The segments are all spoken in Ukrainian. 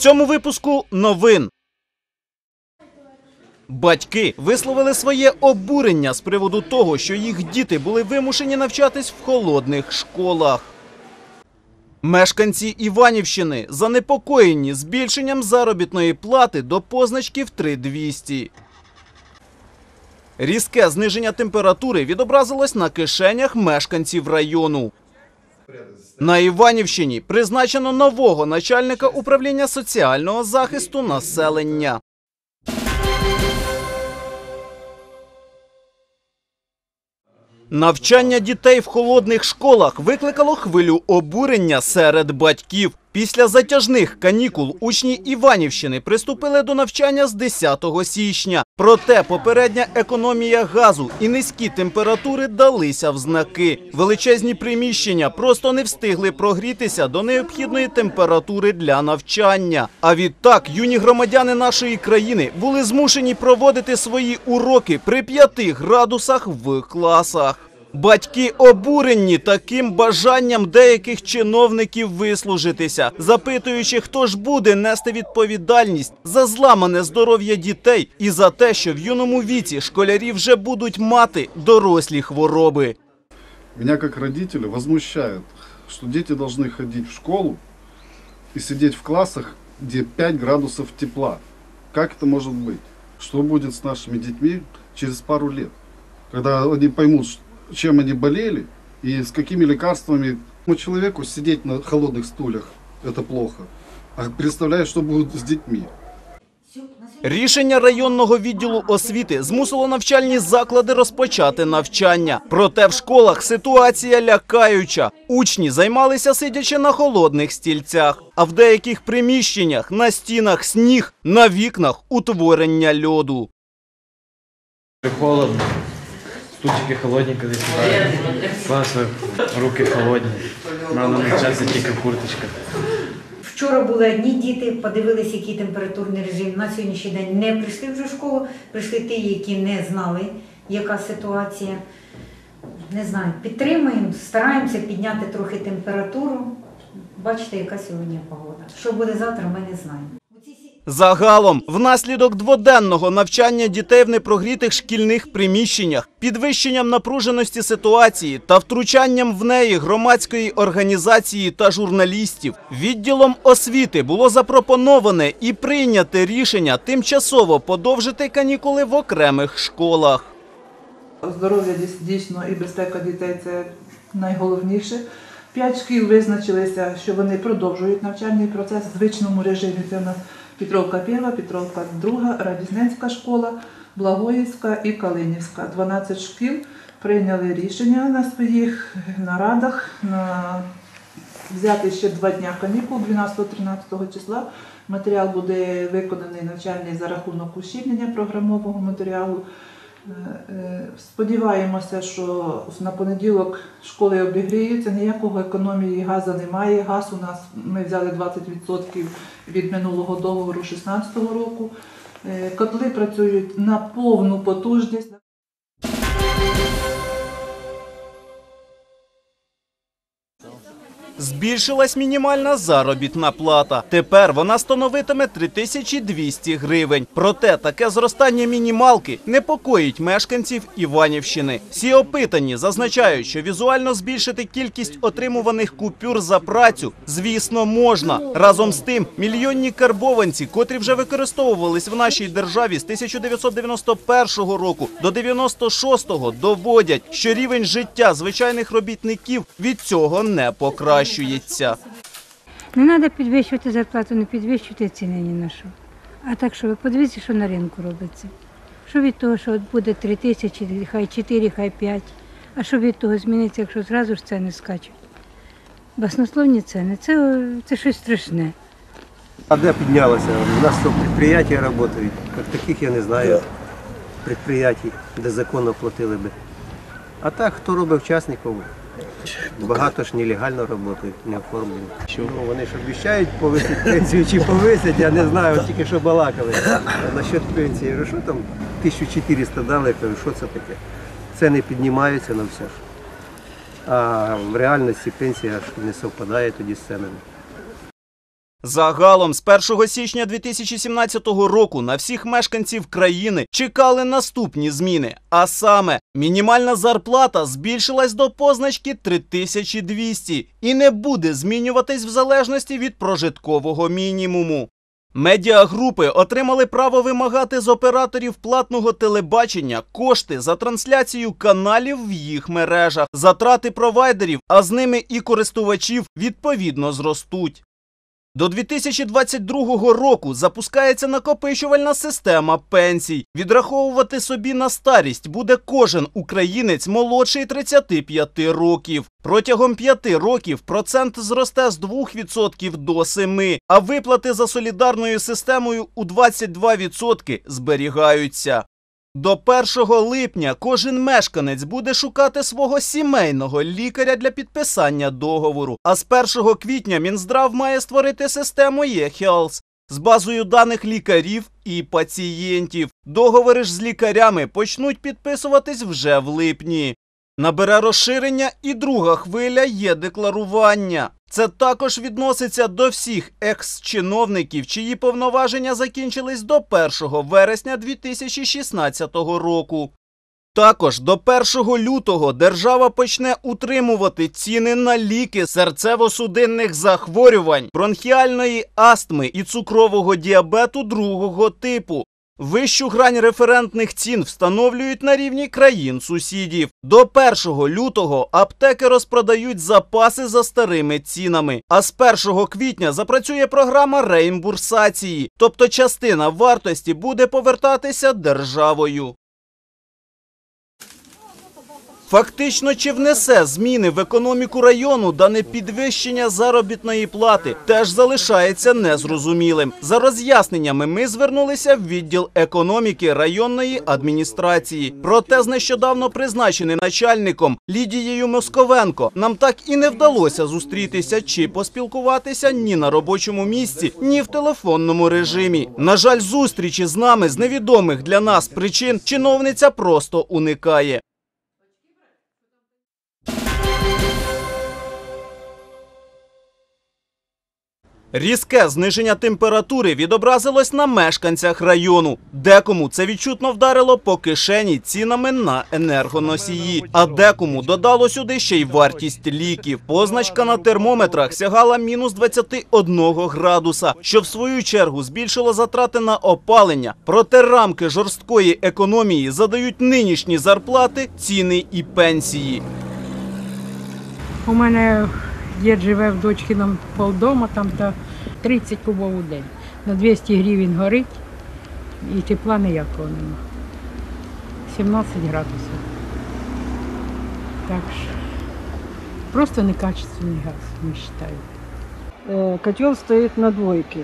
цьому випуску новин. Батьки висловили своє обурення з приводу того, що їх діти були вимушені навчатись в холодних школах. Мешканці Іванівщини занепокоєні збільшенням заробітної плати до позначків 3200. Різке зниження температури відобразилось на кишенях мешканців району. На Іванівщині призначено нового начальника управління соціального захисту населення. Навчання дітей в холодних школах викликало хвилю обурення серед батьків. Після затяжних канікул учні Іванівщини приступили до навчання з 10 січня. Проте попередня економія газу і низькі температури далися в знаки. Величезні приміщення просто не встигли прогрітися до необхідної температури для навчання. А відтак юні громадяни нашої країни були змушені проводити свої уроки при 5 градусах в класах. Батьки обурені таким бажанням деяких чиновників вислужитися, запитуючи, хто ж буде нести відповідальність за зламане здоров'я дітей і за те, що в юному віці школярі вже будуть мати дорослі хвороби. Меня как родителя возмущает, что дети должны ходить в школу и сидеть в классах, где 5 градусов тепла. Как это может быть? Что будет с нашими детьми через пару лет? Когда они поймут, ш- чем они болели и с какими лекарствами. Ну, человеку сидеть на холодных стульях – это плохо. А представляешь, что будет с детьми? Рішення районного відділу освіти змусило навчальні заклади розпочати навчання. Проте в школах ситуація лякаюча. Учні займалися сидячи на холодних стільцях, а в деяких приміщеннях на стінах сніг, на вікнах утворення льоду. Холодно. Стульчики холодні, коли сідаю. Класно, руки холодні. Рано навчатися тільки в курточках. Вчора були одні діти, подивилися, який температурний режим. На сьогоднішній день не прийшли вже в школу, прийшли ті, які не знали, яка ситуація. Не знаю, підтримуємо, стараємося підняти трохи температуру. Бачите, яка сьогодні погода. Що буде завтра, ми не знаємо. Загалом, внаслідок дводенного навчання дітей в непрогрітих шкільних приміщеннях, підвищенням напруженості ситуації та втручанням в неї громадської організації та журналістів, відділом освіти було запропоноване і прийняте рішення тимчасово подовжити канікули в окремих школах. Здоров'я дійсно і безпека дітей це найголовніше. П'ять шкіл визначилися, що вони продовжують навчальний процес в звичному режимі. Це у нас Петровка Перша, Петровка Друга, Радізненська школа, Благоївська і Калинівська. 12 шкіл прийняли рішення на своїх нарадах на взяти ще два дня канікул 12-13 числа. Матеріал буде виконаний навчальний за рахунок ущільнення програмового матеріалу. Е, е, Сподіваємося, що на понеділок школи обігріються, ніякого економії газу немає. Газ у нас ми взяли 20% від минулого договору 2016 року. Е, Котли працюють на повну потужність. Збільшилась мінімальна заробітна плата. Тепер вона становитиме 3200 гривень. Проте таке зростання мінімалки непокоїть мешканців Іванівщини. Всі опитані зазначають, що візуально збільшити кількість отримуваних купюр за працю, звісно, можна. Разом з тим, мільйонні карбованці, котрі вже використовувались в нашій державі з 1991 року до 96-го, доводять, що рівень життя звичайних робітників від цього не покращується. Не треба підвищувати зарплату, не підвищувати ціни ні на що. А так що ви подивіться, що на ринку робиться. Що від того, що буде 3 тисячі, хай 4, хай 5. А що від того зміниться, якщо зразу ж ціни скачуть? Баснословні ціни це, це щось страшне. А де піднялося? У нас що предприятия працюють. Як таких я не знаю предприятий, де законно платили би. А так, хто робить учасників, багато ж нелегально працюють, не оформлені. Ну, вони ж обіцяють повисити пенсію чи повисять, я не знаю, тільки що балакали. Насчет пенсії, що там 1400 дали, я кажу, що це таке? Це не піднімаються на все ж. А в реальності пенсія ж не совпадає тоді з ценами. Загалом з 1 січня 2017 року на всіх мешканців країни чекали наступні зміни. А саме, мінімальна зарплата збільшилась до позначки 3200 і не буде змінюватись в залежності від прожиткового мінімуму. Медіагрупи отримали право вимагати з операторів платного телебачення кошти за трансляцію каналів в їх мережах. Затрати провайдерів, а з ними і користувачів відповідно зростуть. До 2022 року запускається накопичувальна система пенсій. Відраховувати собі на старість буде кожен українець молодший 35 років. Протягом 5 років процент зросте з 2% до 7%, а виплати за солідарною системою у 22% зберігаються. До 1 липня кожен мешканець буде шукати свого сімейного лікаря для підписання договору. А з 1 квітня Мінздрав має створити систему eHealth з базою даних лікарів і пацієнтів. Договори ж з лікарями почнуть підписуватись вже в липні. Набере розширення і друга хвиля є декларування. Це також відноситься до всіх екс-чиновників, чиї повноваження закінчились до 1 вересня 2016 року. Також до 1 лютого держава почне утримувати ціни на ліки серцево-судинних захворювань, бронхіальної астми і цукрового діабету другого типу. Вищу грань референтних цін встановлюють на рівні країн-сусідів. До 1 лютого аптеки розпродають запаси за старими цінами. А з 1 квітня запрацює програма реімбурсації, тобто частина вартості буде повертатися державою. Фактично, чи внесе зміни в економіку району дане підвищення заробітної плати теж залишається незрозумілим. За роз'ясненнями ми звернулися в відділ економіки районної адміністрації. Проте з нещодавно призначеним начальником Лідією Московенко нам так і не вдалося зустрітися чи поспілкуватися ні на робочому місці, ні в телефонному режимі. На жаль, зустрічі з нами з невідомих для нас причин чиновниця просто уникає. Різке зниження температури відобразилось на мешканцях району. Декому це відчутно вдарило по кишені цінами на енергоносії, а декому додало сюди ще й вартість ліків. Позначка на термометрах сягала мінус 21 градуса, що в свою чергу збільшило затрати на опалення. Проте рамки жорсткої економії задають нинішні зарплати, ціни і пенсії. У мене дід живе в дочкиному полдома, там та 30 кубов у день. На 200 гривень горить і тепла ніякого нема. 17 градусів. Так що просто некачественний газ, ми вважаю. Э, Котел стоит на двойке.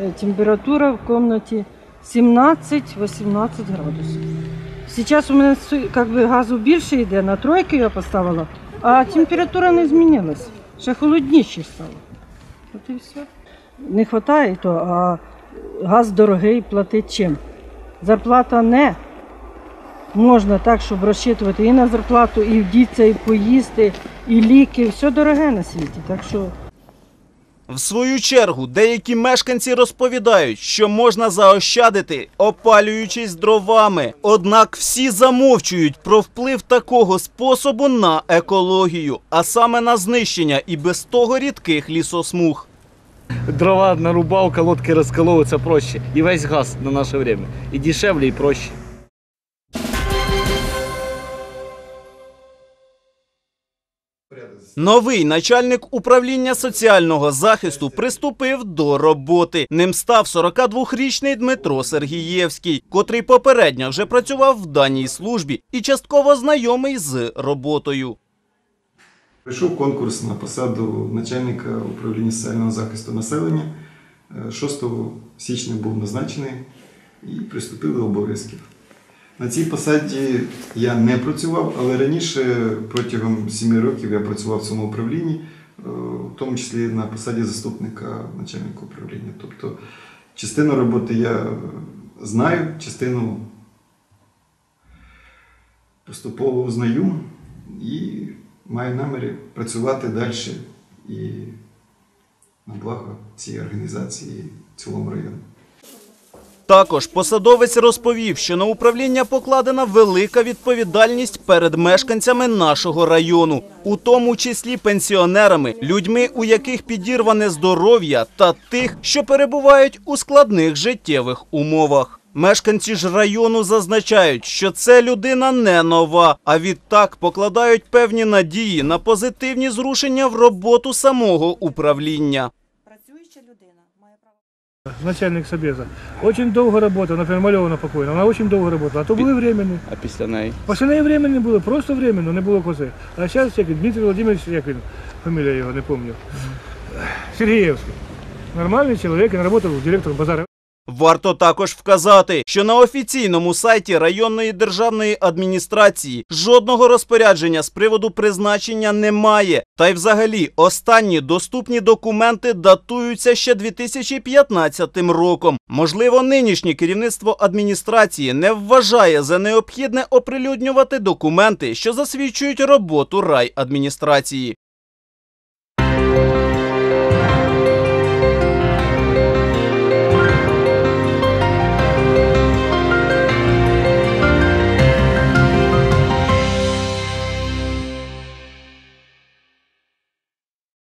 Э, Температура в комнате 17-18 градусов. Сейчас у мене су- как бы газу більше йде, на тройки я поставила, а температура не змінилась. Ще холодніше стало. От і все. Не вистачає то, а газ дорогий платить чим? Зарплата не. Можна так, щоб розчитувати і на зарплату, і вдіться, і поїсти, і ліки. Все дороге на світі. Так що В свою чергу, деякі мешканці розповідають, що можна заощадити, опалюючись дровами. Однак всі замовчують про вплив такого способу на екологію, а саме на знищення і без того рідких лісосмуг. Дрова нарубал, колодки это проще. И весь газ на наше время. И дешевле, и проще. Новий начальник управління соціального захисту приступив до роботи. Ним став 42-річний Дмитро Сергієвський, котрий попередньо вже працював в даній службі і частково знайомий з роботою. Прийшов конкурс на посаду начальника управління соціального захисту населення. Е, 6 січня був назначений і приступив до обов'язків. На цій посаді я не працював, але раніше протягом 7 років я працював в цьому управлінні, е, в тому числі на посаді заступника начальника управління. Тобто частину роботи я знаю, частину поступово узнаю і маю наміри працювати далі і на благо цієї організації і цілому району. Також посадовець розповів, що на управління покладена велика відповідальність перед мешканцями нашого району, у тому числі пенсіонерами, людьми, у яких підірване здоров'я, та тих, що перебувають у складних життєвих умовах. Мешканці ж району зазначають, що це людина не нова, а відтак покладають певні надії на позитивні зрушення в роботу самого управління. Начальник Собеза. Очень долго работал, например, Мальована покойна, вона очень довго работала, а то були временні. А після неї? Після неї временні були, просто временно, не було кози. А зараз як Дмитрий Володимирович, як він, фамілія його, не пам'ятаю. Сергієвський. Нормальний чоловік, він працював директором базару. Варто також вказати, що на офіційному сайті районної державної адміністрації жодного розпорядження з приводу призначення немає. Та й взагалі останні доступні документи датуються ще 2015 роком. Можливо, нинішнє керівництво адміністрації не вважає за необхідне оприлюднювати документи, що засвідчують роботу райадміністрації.